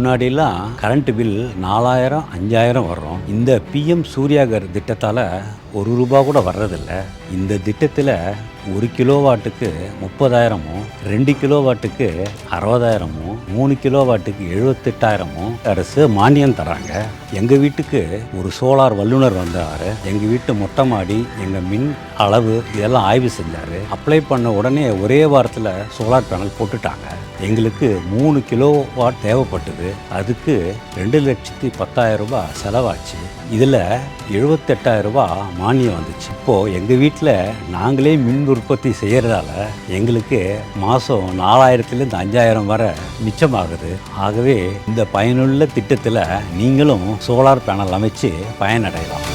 முன்னாடிலாம் current bill நாலாயிரம் அஞ்சாயிரம் வரும் இந்த பிஎம் சூர்யாகர் திட்டத்தால் ஒரு ரூபா கூட வர்றதில்ல. இந்த திட்டத்தில் ஒரு கிலோவாட்டுக்கு முப்பதாயிரமும் ரெண்டு கிலோவாட்டுக்கு அறுபதாயிரமும் மூணு கிலோவாட்டுக்கு எழுபத்தெட்டாயிரமும் அரசு மானியம் தராங்க. எங்கள் வீட்டுக்கு ஒரு சோலார் வல்லுனர் வந்தார். எங்கள் வீட்டு மொட்டை மாடி எங்கள் மின் அளவு இதெல்லாம் ஆய்வு செஞ்சார். அப்ளை பண்ண உடனே ஒரே வாரத்தில் சோலார் பேனல் போட்டுட்டாங்க. எங்களுக்கு மூணு கிலோ வாட் தேவைப்பட்டது. அதுக்கு ரெண்டு லட்சத்தி பத்தாயிரம் ரூபாய் செலவாச்சு. இதில் எழுபத்தெட்டாயிரம் ரூபாய் மானியம் வந்துச்சு. இப்போது எங்கள் வீட்டில் நாங்களே மின் உற்பத்தி செய்கிறதால எங்களுக்கு மாதம் நாலாயிரத்துலேருந்து அஞ்சாயிரம் வரை மிச்சமாகுது. ஆகவே இந்த பயனுள்ள திட்டத்தில் நீங்களும் சோலார் பேனல் அமைச்சு பயனடையலாம்.